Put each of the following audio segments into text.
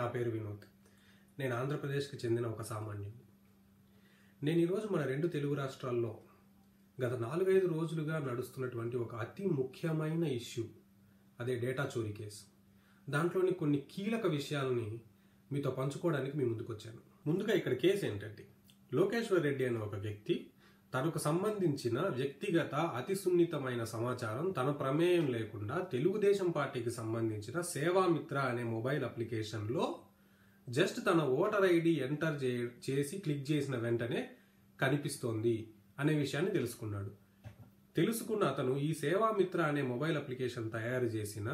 నా పేరు వినోద్. నేను ఆంధ్రప్రదేశ్కి చెందిన ఒక సామాన్యుడు. నేను ఈరోజు మన రెండు తెలుగు రాష్ట్రాల్లో గత నాలుగైదు రోజులుగా నడుస్తున్నటువంటి ఒక అతి ముఖ్యమైన ఇష్యూ అదే డేటా చోరీ కేసు. దాంట్లోని కొన్ని కీలక విషయాలని మీతో పంచుకోవడానికి మీ ముందుకు వచ్చాను ముందుగా ఇక్కడ కేసు ఏంటంటే లోకేశ్వర్ రెడ్డి అనే ఒక వ్యక్తి తనకు సంబంధించిన వ్యక్తిగత అతి సున్నితమైన సమాచారం తన ప్రమేయం లేకుండా తెలుగుదేశం పార్టీకి సంబంధించిన సేవామిత్ర అనే మొబైల్ అప్లికేషన్లో జస్ట్ తన ఓటర్ ఐడి ఎంటర్ చే చేసి క్లిక్ చేసిన వెంటనే కనిపిస్తోంది అనే విషయాన్ని తెలుసుకున్నాడు. తెలుసుకున్న అతను ఈ సేవామిత్ర అనే మొబైల్ అప్లికేషన్ తయారు చేసిన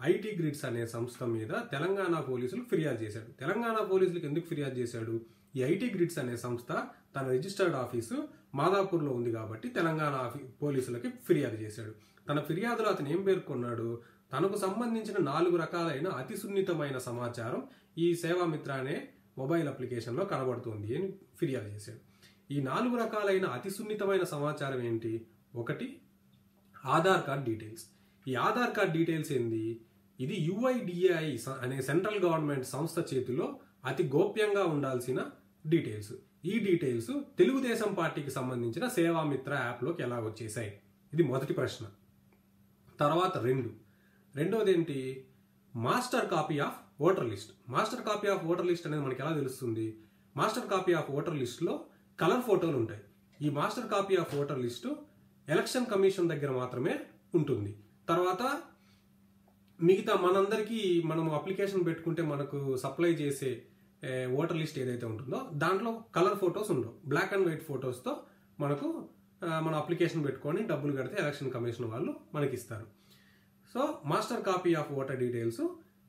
ఐటీ గ్రిడ్స్ అనే సంస్థ మీద తెలంగాణ పోలీసులు ఫిర్యాదు చేశాడు. తెలంగాణ పోలీసులకు ఎందుకు ఫిర్యాదు చేశాడు? ఈ ఐటీ గ్రిడ్స్ అనే సంస్థ తన రిజిస్టర్డ్ ఆఫీసు మాదాపూర్లో ఉంది కాబట్టి తెలంగాణ పోలీసులకి ఫిర్యాదు చేశాడు. తన ఫిర్యాదులో అతను ఏం పేర్కొన్నాడు? తనకు సంబంధించిన నాలుగు రకాలైన అతి సున్నితమైన సమాచారం ఈ సేవామిత్ర అనే మొబైల్ అప్లికేషన్లో కనబడుతుంది అని ఫిర్యాదు చేశాడు. ఈ నాలుగు రకాలైన అతి సున్నితమైన సమాచారం ఏంటి? ఒకటి ఆధార్ కార్డ్ డీటెయిల్స్. ఈ ఆధార్ కార్డ్ డీటెయిల్స్ ఏంది? ఇది యుఐడిఐ అనే సెంట్రల్ గవర్నమెంట్ సంస్థ చేతిలో అతి గోప్యంగా ఉండాల్సిన డీటెయిల్స్. ఈ డీటెయిల్స్ తెలుగుదేశం పార్టీకి సంబంధించిన సేవామిత్ర యాప్లోకి ఎలా వచ్చేసాయి ఇది మొదటి ప్రశ్న. తర్వాత రెండు. రెండోది ఏంటి master copy of voter list. Master copy of voter list అనేది మనకి ఎలా తెలుస్తుంది? మాస్టర్ కాపీ ఆఫ్ ఓటర్ లిస్ట్లో కలర్ ఫోటోలు ఉంటాయి. ఈ master copy of voter list election commission దగ్గర మాత్రమే ఉంటుంది. తర్వాత మిగతా మనందరికీ మనం అప్లికేషన్ పెట్టుకుంటే మనకు సప్లై చేసే ఓటర్ లిస్ట్ ఏదైతే ఉంటుందో దాంట్లో కలర్ ఫొటోస్ ఉండవు. బ్లాక్ అండ్ వైట్ ఫొటోస్తో మనకు మన అప్లికేషన్ పెట్టుకొని డబ్బులు కడితే ఎలక్షన్ కమిషన్ వాళ్ళు మనకి ఇస్తారు so master copy of voter details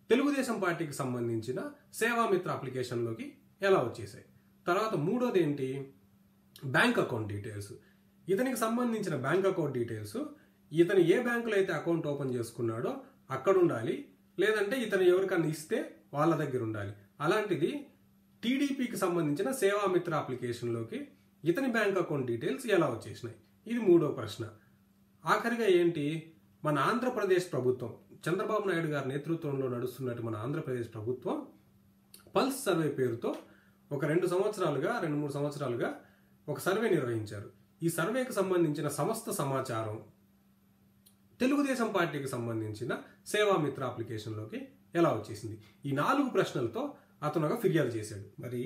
Telugu Desam పార్టీకి సంబంధించిన సేవామిత్ర అప్లికేషన్లోకి ఎలా వచ్చేసాయి? తర్వాత మూడోది ఏంటి? బ్యాంక్ అకౌంట్ డీటెయిల్స్ ఇతనికి సంబంధించిన బ్యాంక్ అకౌంట్ డీటెయిల్స్ ఇతను ఏ బ్యాంకులో అయితే అకౌంట్ ఓపెన్ చేసుకున్నాడో అక్కడ ఉండాలి. లేదంటే ఇతను ఎవరికన్నా ఇస్తే వాళ్ళ దగ్గర ఉండాలి. అలాంటిది టీడీపీకి సంబంధించిన సేవామిత్ర అప్లికేషన్లోకి ఇతని బ్యాంక్ అకౌంట్ డీటెయిల్స్ ఎలా వచ్చేసినాయి? ఇది మూడో ప్రశ్న. ఆఖరిగా ఏంటి? మన ఆంధ్రప్రదేశ్ ప్రభుత్వం చంద్రబాబు నాయుడు గారి నేతృత్వంలో నడుస్తున్నట్టు మన ఆంధ్రప్రదేశ్ ప్రభుత్వం పల్స్ సర్వే పేరుతో ఒక రెండు సంవత్సరాలుగా రెండు మూడు సంవత్సరాలుగా ఒక సర్వే నిర్వహించారు. ఈ సర్వేకి సంబంధించిన సమస్త సమాచారం తెలుగుదేశం పార్టీకి సంబంధించిన సేవామిత్ర అప్లికేషన్లోకి ఎలా వచ్చేసింది? ఈ నాలుగు ప్రశ్నలతో అతను ఫిర్యాదు చేశాడు. మరి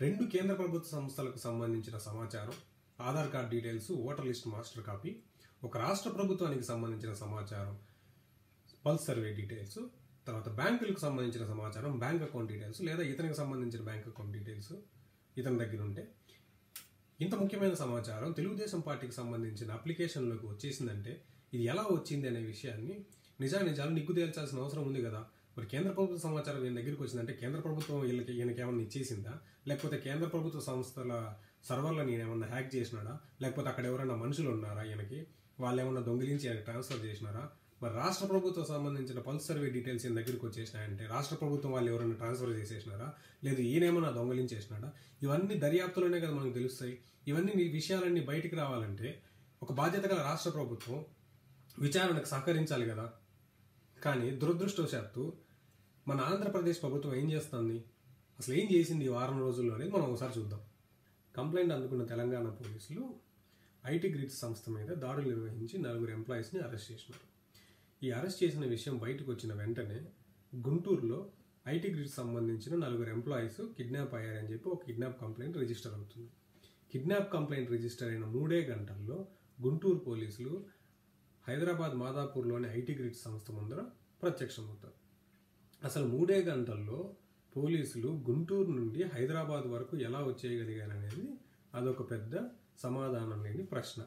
రెండు కేంద్ర ప్రభుత్వ సంస్థలకు సంబంధించిన సమాచారం Aadhaar card details voter list master copy ఒక రాష్ట్ర ప్రభుత్వానికి సంబంధించిన సమాచారం పల్స్ సర్వే డీటెయిల్స్ తర్వాత బ్యాంకులకు సంబంధించిన సమాచారం బ్యాంక్ అకౌంట్ డీటెయిల్స్ లేదా ఇతనికి సంబంధించిన బ్యాంక్ అకౌంట్ డీటెయిల్స్ ఇతని దగ్గర ఉంటే ఇంత ముఖ్యమైన సమాచారం తెలుగుదేశం పార్టీకి సంబంధించిన అప్లికేషన్లోకి వచ్చేసిందంటే ఇది ఎలా వచ్చింది అనే విషయాన్ని నిజానిజాలు నిగ్గు తేల్చాల్సిన అవసరం ఉంది కదా. మరి కేంద్ర ప్రభుత్వ సమాచారం ఈయన దగ్గరికి వచ్చిందంటే కేంద్ర ప్రభుత్వం వీళ్ళకి ఈయనకి ఏమన్నా ఇచ్చేసిందా? లేకపోతే కేంద్ర ప్రభుత్వ సంస్థల సర్వర్లను ఈయన ఏమన్నా హ్యాక్ చేసినాడా? లేకపోతే అక్కడ ఎవరైనా మనుషులు ఉన్నారా ఈయనకి? వాళ్ళు ఏమన్నా దొంగిలించి ఆయన ట్రాన్స్ఫర్ చేసినారా? మరి రాష్ట్ర ప్రభుత్వం సంబంధించిన పల్స్ సర్వే డీటెయిల్స్ ఈయన దగ్గరికి వచ్చేసినాయంటే రాష్ట్ర ప్రభుత్వం వాళ్ళు ఎవరైనా ట్రాన్స్ఫర్ చేసేసినారా? లేదు ఈయనేమన్నా దొంగలించేసినాడా? ఇవన్నీ దర్యాప్తులోనే కదా మనకు తెలుస్తాయి. ఇవన్నీ ఈ విషయాలన్నీ బయటికి రావాలంటే ఒక బాధ్యత గల రాష్ట్ర ప్రభుత్వం విచారణకు సహకరించాలి కదా. కానీ దురదృష్టవశాత్తు మన ఆంధ్రప్రదేశ్ ప్రభుత్వం ఏం చేస్తుంది? అసలు ఏం చేసింది ఈ వారం రోజుల్లో అనేది మనం ఒకసారి చూద్దాం. కంప్లైంట్ అందుకున్న తెలంగాణ పోలీసులు ఐటీ గ్రిడ్ సంస్థ మీద దాడులు నిర్వహించి నలుగురు ఎంప్లాయీస్ని అరెస్ట్ చేసినారు. ఈ అరెస్ట్ చేసిన విషయం బయటకు వచ్చిన వెంటనే గుంటూరులో ఐటీ గ్రిడ్ సంబంధించిన నలుగురు ఎంప్లాయీస్ కిడ్నాప్ అయ్యారని చెప్పి ఒక కిడ్నాప్ కంప్లైంట్ రిజిస్టర్ అవుతుంది. కిడ్నాప్ కంప్లైంట్ రిజిస్టర్ అయిన మూడే గంటల్లో గుంటూరు పోలీసులు హైదరాబాద్ మాదాపూర్లోని ఐటీ గ్రిడ్ సంస్థ ముందర ప్రత్యక్షమవుతారు. అసలు మూడే గంటల్లో పోలీసులు గుంటూరు నుండి హైదరాబాద్ వరకు ఎలా వచ్చేయగలిగారనేది అదొక పెద్ద సమాధానం లేని ప్రశ్న.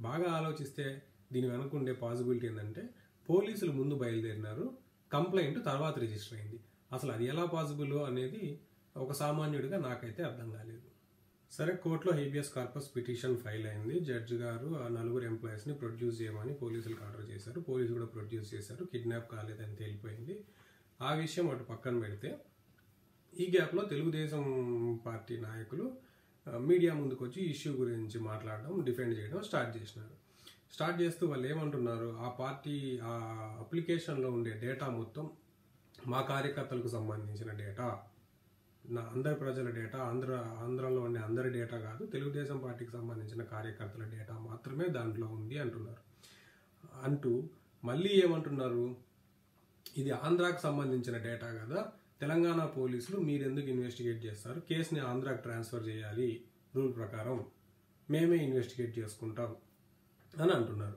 బాగా ఆలోచిస్తే దీని వెనుకుండే పాసిబిలిటీ ఏంటంటే పోలీసులు ముందు బయలుదేరినారు కంప్లైంట్ తర్వాత రిజిస్టర్ అయింది. అసలు అది ఎలా పాసిబుల్ అనేది ఒక సామాన్యుడిగా నాకైతే అర్థం కాలేదు. సరే కోర్టులో హేబియస్ కార్పస్ పిటిషన్ ఫైల్ అయింది. జడ్జి గారు ఆ నలుగురు ఎంప్లాయీస్ని ప్రొడ్యూస్ చేయమని పోలీసులకు ఆర్డర్ చేశారు. పోలీసులు కూడా ప్రొడ్యూస్ చేశారు. కిడ్నాప్ కాలేదని తేలిపోయింది. ఆ విషయం అటు పక్కన పెడితే ఈ గ్యాప్లో తెలుగుదేశం పార్టీ నాయకులు మీడియా ముందుకు వచ్చి ఇష్యూ గురించి మాట్లాడడం డిఫెండ్ చేయడం స్టార్ట్ చేసినారు. స్టార్ట్ చేస్తూ వాళ్ళు ఏమంటున్నారు ఆ పార్టీ ఆ అప్లికేషన్లో ఉండే డేటా మొత్తం మా కార్యకర్తలకు సంబంధించిన డేటా. నా అందరి ప్రజల డేటా ఆంధ్ర ఆంధ్రలో ఉండే అందరి డేటా కాదు తెలుగుదేశం పార్టీకి సంబంధించిన కార్యకర్తల డేటా మాత్రమే దాంట్లో ఉంది అంటున్నారు. అంటూ మళ్ళీ ఏమంటున్నారు ఇది ఆంధ్రాకు సంబంధించిన డేటా కదా. తెలంగాణ పోలీసులు మీరు ఎందుకు ఇన్వెస్టిగేట్ చేస్తారు? కేసుని ఆంధ్రాకి ట్రాన్స్ఫర్ చేయాలి రూల్ ప్రకారం. మేమే ఇన్వెస్టిగేట్ చేసుకుంటాం అని అంటున్నారు.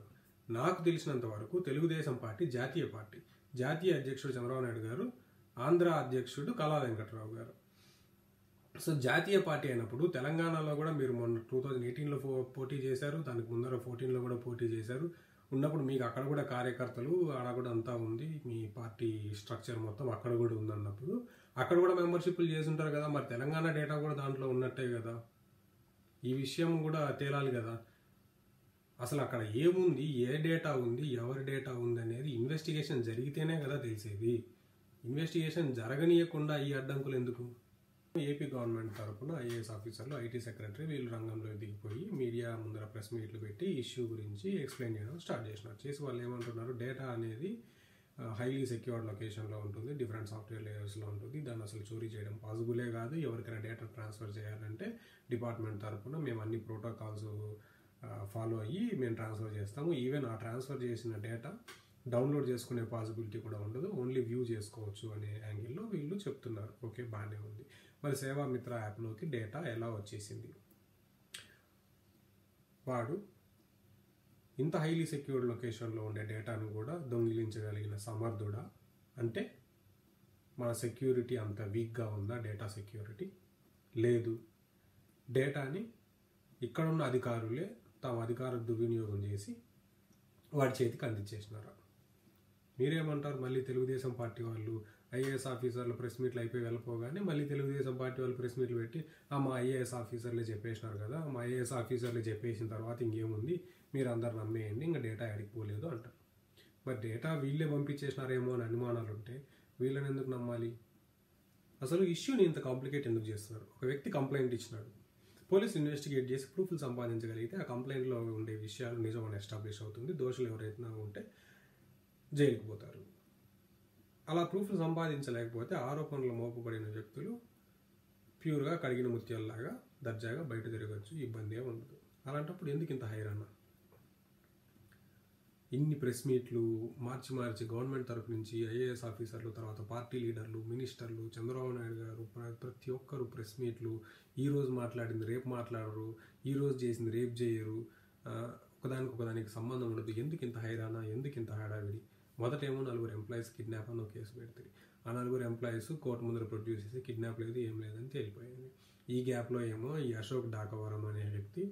నాకు తెలిసినంత వరకు తెలుగుదేశం పార్టీ జాతీయ పార్టీ. జాతీయ అధ్యక్షుడు చంద్రబాబు నాయుడు గారు ఆంధ్ర అధ్యక్షుడు కళా వెంకట్రావు గారు. సో జాతీయ పార్టీ అయినప్పుడు తెలంగాణలో కూడా మీరు మొన్న టూ థౌజండ్ ఎయిటీన్లో పోటీ చేశారు. దానికి ముందర ఫోర్టీన్లో కూడా పోటీ చేశారు. ఉన్నప్పుడు మీకు అక్కడ కూడా కార్యకర్తలు అక్కడ కూడా అంతా ఉంది. మీ పార్టీ స్ట్రక్చర్ మొత్తం అక్కడ కూడా ఉంది అన్నప్పుడు. అక్కడ కూడా మెంబర్షిప్లు చేసి ఉంటారు కదా మరి తెలంగాణ డేటా కూడా దాంట్లో ఉన్నట్టే కదా. ఈ విషయం కూడా తేలాలి కదా. అసలు అక్కడ ఏముంది ఏ డేటా ఉంది ఎవరి డేటా ఉంది అనేది ఇన్వెస్టిగేషన్ జరిగితేనే కదా తెలిసేది. ఇన్వెస్టిగేషన్ జరగనీయకుండా ఈ అడ్డంకులు ఎందుకు? ఏపీ గవర్నమెంట్ తరఫున ఐఏఎస్ ఆఫీసర్లు ఐటీ సెక్రటరీ వీళ్ళు రంగంలో దిగిపోయి మీడియా ముందర ప్రెస్ మీట్లు పెట్టి ఇష్యూ గురించి ఎక్స్ప్లెయిన్ చేయడం స్టార్ట్ చేసినారు. చేసి వాళ్ళు ఏమంటున్నారు డేటా అనేది హైలీ సెక్యూర్డ్ లొకేషన్లో ఉంటుంది డిఫరెంట్ సాఫ్ట్వేర్ లేయర్స్లో ఉంటుంది దాన్ని అసలు చోరీ చేయడం పాసిబులే కాదు ఎవరికైనా డేటా ట్రాన్స్ఫర్ చేయాలంటే డిపార్ట్మెంట్ తరఫున మేము అన్ని ప్రోటోకాల్స్ ఫాలో అయ్యి మేము ట్రాన్స్ఫర్ చేస్తాము ఈవెన్ ఆ ట్రాన్స్ఫర్ చేసిన డేటా డౌన్లోడ్ చేసుకునే పాసిబిలిటీ కూడా ఉండదు. ఓన్లీ వ్యూ చేసుకోవచ్చు అనే యాంగిల్లో వీళ్ళు చెప్తున్నారు. ఓకే బాగానే ఉంది. మరి సేవా మిత్ర యాప్లోకి డేటా ఎలా వచ్చేసింది? వాడు ఇంత హైలీ సెక్యూర్డ్ లొకేషన్లో ఉండే డేటాను కూడా దొంగిలించగలిగిన సమర్థుడా? అంటే మన సెక్యూరిటీ అంత వీక్గా ఉందా? డేటా సెక్యూరిటీ లేదు. డేటాని ఇక్కడున్న అధికారులే తమ అధికార దుర్వినియోగం చేసి వాడి చేతికి అందించేసినారు. మీరేమంటారు? మళ్ళీ తెలుగుదేశం పార్టీ వాళ్ళు ఐఏఎస్ ఆఫీసర్లు ప్రెస్ మీట్లు అయిపోయి వెళ్ళిపోగానే మళ్ళీ తెలుగుదేశం పార్టీ వాళ్ళు ప్రెస్ మీట్లు పెట్టి ఆ మా ఐఏఎస్ ఆఫీసర్లే చెప్పేసినారు కదా మా ఐఏఎస్ ఆఫీసర్లే చెప్పేసిన తర్వాత ఇంకేముంది? మీరు అందరు నమ్మేయండి ఇంకా డేటా అడిగిపోలేదు అంటారు. మరి డేటా వీళ్ళే పంపించేసినారేమో అని అనుమానాలు ఉంటే వీళ్ళని ఎందుకు నమ్మాలి? అసలు ఇష్యూని ఇంత కాంప్లికేట్ ఎందుకు చేస్తున్నారు? ఒక వ్యక్తి కంప్లైంట్ ఇచ్చినాడు. పోలీస్ ఇన్వెస్టిగేట్ చేసి ప్రూఫ్లు సంపాదించగలిగితే ఆ కంప్లైంట్లో ఉండే విషయాలు నిజమని ఎస్టాబ్లిష్ అవుతుంది. దోషులు ఎవరైతే ఉంటే జైలుకు పోతారు అలా ప్రూఫ్లు సంపాదించలేకపోతే ఆరోపణలు మోపబడిన వ్యక్తులు ప్యూర్గా కడిగిన ముత్యాలలాగా దర్జాగా బయట తిరగచ్చు ఇబ్బంది ఏమి ఉండదు. అలాంటప్పుడు ఎందుకు ఇంత హైరాణ? ఇన్ని ప్రెస్ మీట్లు మార్చి మార్చి గవర్నమెంట్ తరపు నుంచి ఐఏఎస్ ఆఫీసర్లు తర్వాత పార్టీ లీడర్లు మినిస్టర్లు చంద్రబాబు నాయుడు గారు ప్రతి ఒక్కరు ప్రెస్ మీట్లు ఈరోజు మాట్లాడింది రేపు మాట్లాడరు ఈరోజు చేసింది రేపు చేయరు ఒకదానికి ఒకదానికి సంబంధం ఉండదు. ఎందుకు ఇంత హైరాణ? ఎందుకు ఇంత హడావిడి? మొదటేమో నలుగురు ఎంప్లాయీస్ కిడ్నాప్ అని ఒక కేసు పెడతారు ఆ నలుగురు ఎంప్లాయీస్ కోర్టు ముందర ప్రొడ్యూస్ చేసి కిడ్నాప్ లేదు ఏం లేదని తేలిపోయింది. ఈ గ్యాప్లో ఏమో ఈ అశోక్ డాకవరం అనే వ్యక్తి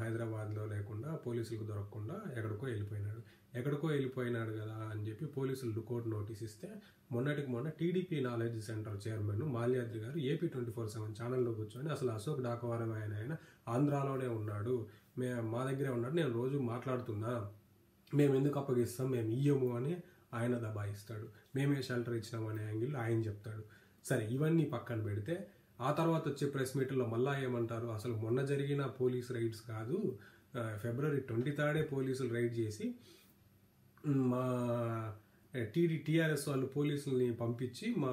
హైదరాబాద్లో లేకుండా పోలీసులకు దొరకకుండా ఎక్కడికో వెళ్ళిపోయినాడు. ఎక్కడికో వెళ్ళిపోయినాడు కదా అని చెప్పి పోలీసులు లుకౌట్ నోటీస్ ఇస్తే మొన్నటికి మొన్న TDP knowledge centre chairman Malyadri గారు ఏపీ ట్వంటీ ఫోర్ సెవెన్ ఛానల్లో కూర్చొని అసలు అశోక్ డాకవరం ఆయన ఆయన ఆంధ్రాలోనే ఉన్నాడు. మే మా దగ్గరే ఉన్నాడు నేను రోజు మాట్లాడుతున్నా మేము ఎందుకు అప్పగిస్తాం? మేము ఇయ్యము అని ఆయన దబాయిస్తాడు. మేమే షెల్టర్ ఇచ్చినాం అనే యాంగిల్ ఆయన చెప్తాడు. సరే ఇవన్నీ పక్కన పెడితే ఆ తర్వాత వచ్చే ప్రెస్ మీట్లో మళ్ళా ఏమంటారు? అసలు మొన్న జరిగిన పోలీస్ రైడ్స్ కాదు ఫిబ్రవరి ట్వంటీ థర్డే పోలీసులు రైడ్ చేసి మా టీడీ టీఆర్ఎస్ వాళ్ళు పోలీసుల్ని పంపించి మా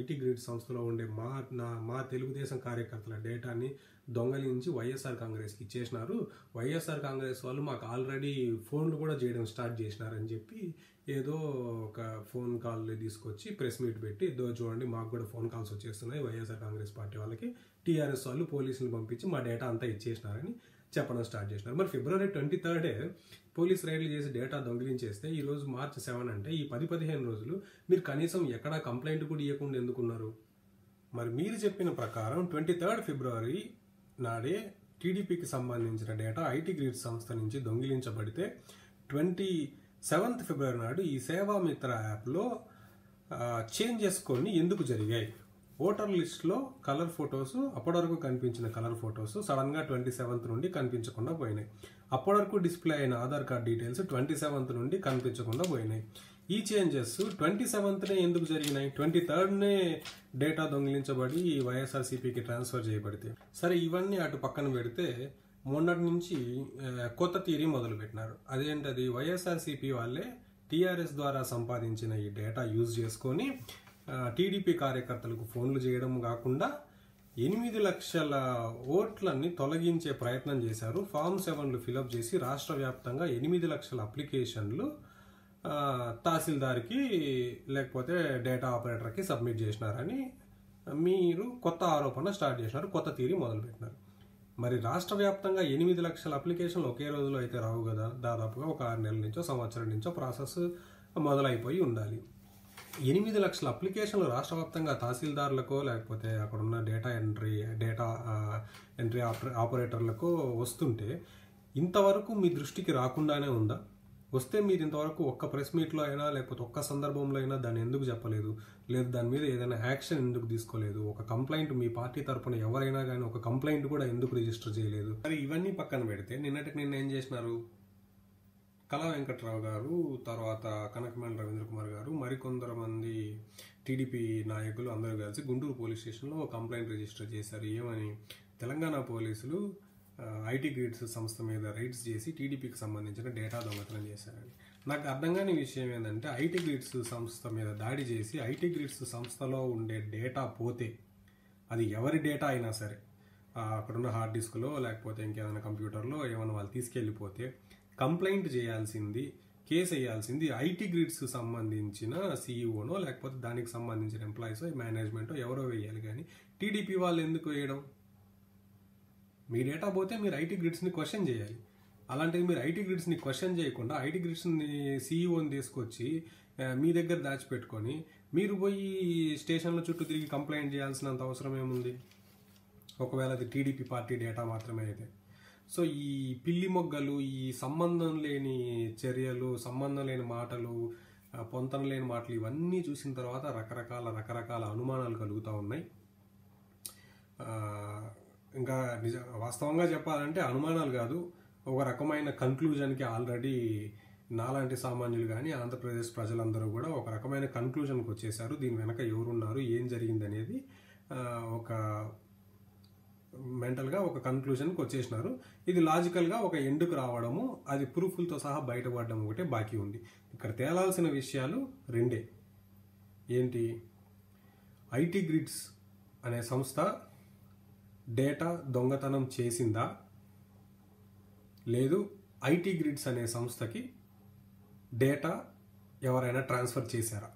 ఐటీ గ్రిడ్ సంస్థలో ఉండే మా నా మా తెలుగుదేశం కార్యకర్తల డేటాని దొంగలించి వైఎస్ఆర్ కాంగ్రెస్కి ఇచ్చేసినారు వైఎస్ఆర్ కాంగ్రెస్ వాళ్ళు మాకు ఆల్రెడీ ఫోన్లు కూడా చేయడం స్టార్ట్ చేసినారని చెప్పి ఏదో ఒక ఫోన్ కాల్ తీసుకొచ్చి ప్రెస్ మీట్ పెట్టి ఏదో చూడండి మాకు కూడా ఫోన్ కాల్స్ వచ్చేస్తున్నాయి వైఎస్ఆర్ కాంగ్రెస్ పార్టీ వాళ్ళకి టీఆర్ఎస్ వాళ్ళు పోలీసులు పంపించి మా డేటా అంతా ఇచ్చేసినారని చెప్పడం స్టార్ట్ చేసినారు. మరి ఫిబ్రవరి ట్వంటీ థర్డే పోలీస్ రైడ్లు చేసి డేటా దొంగిలించేస్తే ఈ రోజు మార్చి సెవెన్ అంటే ఈ పది పదిహేను రోజులు మీరు కనీసం ఎక్కడా కంప్లైంట్ కూడా ఇవ్వకుండా ఎందుకున్నారు? మరి మీరు చెప్పిన ప్రకారం ట్వంటీ థర్డ్ ఫిబ్రవరి నాడే టీడీపీకి సంబంధించిన డేటా ఐటీ గ్రిడ్ సంస్థ నుంచి దొంగిలించబడితే ట్వంటీ సెవెంత్ ఫిబ్రవరి నాడు ఈ సేవా మిత్ర యాప్లో చేంజెస్ కొన్ని ఎందుకు జరిగాయి? ఓటర్ లిస్ట్లో కలర్ ఫొటోస్ అప్పటి వరకు కనిపించిన కలర్ ఫొటోస్ సడన్గా ట్వంటీ సెవెంత్ నుండి కనిపించకుండా పోయినాయి. అప్పటి వరకు డిస్ప్లే అయిన Aadhaar card details twenty seventh నుండి కనిపించకుండా పోయినాయి. ఈ చేంజెస్ ట్వంటీ సెవెంత్నే ఎందుకు జరిగినాయి? ట్వంటీ థర్డ్నే డేటా దొంగిలించబడి వైఎస్ఆర్సీపీకి ట్రాన్స్ఫర్ చేయబడితే. సరే ఇవన్నీ అటు పక్కన పెడితే మొన్నటి నుంచి కొత్త థియరీ మొదలు పెట్టినారు అదేంటది? వైఎస్ఆర్సీపీ వాళ్ళే టీఆర్ఎస్ ద్వారా సంపాదించిన ఈ డేటా యూజ్ చేసుకొని టీడీపీ కార్యకర్తలకు ఫోన్లు చేయడం కాకుండా ఎనిమిది లక్షల ఓట్లన్నీ తొలగించే ప్రయత్నం చేశారు. ఫామ్ సెవెన్లు ఫిలప్ చేసి రాష్ట్ర వ్యాప్తంగా ఎనిమిది లక్షల అప్లికేషన్లు తహసీల్దార్కి లేకపోతే డేటా ఆపరేటర్కి సబ్మిట్ చేసినారని మీరు కొత్త ఆరోపణ స్టార్ట్ చేసినారు కొత్త తీరి మొదలుపెట్టినారు. మరి రాష్ట్ర వ్యాప్తంగా ఎనిమిది లక్షల అప్లికేషన్లు ఒకే రోజులో అయితే రావు కదా? దాదాపుగా ఒక ఆరు నెలల నుంచో సంవత్సరం నుంచో ప్రాసెస్ మొదలైపోయి ఉండాలి. ఎనిమిది లక్షల అప్లికేషన్లు రాష్ట్ర వ్యాప్తంగా తహసీల్దార్లకో లేకపోతే అక్కడ ఉన్న డేటా ఎంట్రీ డేటా ఎంట్రీ ఆపరే- ఆపరేటర్లకు వస్తుంటే ఇంతవరకు మీ దృష్టికి రాకుండానే ఉందా? వస్తే మీరు ఇంతవరకు ఒక్క ప్రెస్ మీట్లో అయినా లేకపోతే ఒక్క సందర్భంలో అయినా దాన్ని ఎందుకు చెప్పలేదు? లేదు దాని మీద ఏదైనా యాక్షన్ ఎందుకు తీసుకోలేదు? ఒక కంప్లైంట్ మీ పార్టీ తరఫున ఎవరైనా కానీ ఒక కంప్లైంట్ కూడా ఎందుకు రిజిస్టర్ చేయలేదు? మరి ఇవన్నీ పక్కన పెడితే నిన్నటికి నిన్న ఏం చేసినారు? కళా వెంకట్రావు గారు తర్వాత కనకమేళ రవీంద్ర కుమార్ గారు మరికొందరు మంది టీడీపీ నాయకులు అందరూ కలిసి గుంటూరు పోలీస్ స్టేషన్లో ఒక కంప్లైంట్ రిజిస్టర్ చేశారు. ఏమని? తెలంగాణ పోలీసులు ఐటీ గ్రిడ్స్ సంస్థ మీద రైడ్స్ చేసి టీడీపీకి సంబంధించిన డేటా దొంగతనం చేశారని నాకు అర్థం కాని విషయం ఏంటంటే ఐటీ గ్రిడ్స్ సంస్థ మీద దాడి చేసి ఐటీ గ్రిడ్స్ సంస్థలో ఉండే డేటా పోతే అది ఎవరి డేటా అయినా సరే అక్కడున్న హార్డ్ డిస్క్లో లేకపోతే ఇంకేదైనా కంప్యూటర్లో ఏమైనా వాళ్ళు తీసుకెళ్ళిపోతే కంప్లైంట్ చేయాల్సింది కేసు వేయాల్సింది ఐటీ గ్రిడ్స్ సంబంధించిన సీఈఓనో లేకపోతే దానికి సంబంధించిన ఎంప్లాయీస్ మేనేజ్మెంటో ఎవరో వేయాలి కానీ టీడీపీ వాళ్ళు ఎందుకు వేయడం? మీ డేటా పోతే మీరు ఐటీ గ్రిడ్స్ని క్వశ్చన్ చేయాలి. అలాంటిది మీరు ఐటీ గ్రిడ్స్ని క్వశ్చన్ చేయకుండా ఐటీ గ్రిడ్స్ని సీఈఓని తీసుకొచ్చి మీ దగ్గర దాచిపెట్టుకొని మీరు పోయి స్టేషన్ల చుట్టూ తిరిగి కంప్లైంట్ చేయాల్సినంత అవసరం ఏముంది? ఒకవేళ అది టీడీపీ పార్టీ డేటా మాత్రమే అయితే. సో ఈ పిల్లి మొగ్గలు ఈ సంబంధం లేని చర్యలు సంబంధం లేని మాటలు పొంతన లేని మాటలు ఇవన్నీ చూసిన తర్వాత రకరకాల రకరకాల అనుమానాలు కలుగుతూ ఉన్నాయి. ఇంకా నిజ వాస్తవంగా చెప్పాలంటే అనుమానాలు కాదు. ఒక రకమైన కన్క్లూజన్కి ఆల్రెడీ నాలాంటి సామాన్యులు కానీ ఆంధ్రప్రదేశ్ ప్రజలందరూ కూడా ఒక రకమైన కన్క్లూజన్కి వచ్చేసారు దీని వెనక ఎవరున్నారు ఏం జరిగింది అనేది ఒక మెంటల్గా ఒక కన్క్లూజన్కి వచ్చేసినారు. ఇది లాజికల్గా ఒక ఎండుకు రావడము అది ప్రూఫ్లతో సహా బయటపడడం ఒకటే బాకీ ఉంది. ఇక్కడ తేలాల్సిన విషయాలు రెండే. ఏంటి? ఐటీ గ్రిడ్స్ అనే సంస్థ డేటా దొంగతనం చేసిందా? లేదు ఐటీ గ్రిడ్స్ అనే సంస్థకి డేటా ఎవరైనా ట్రాన్స్ఫర్ చేశారా?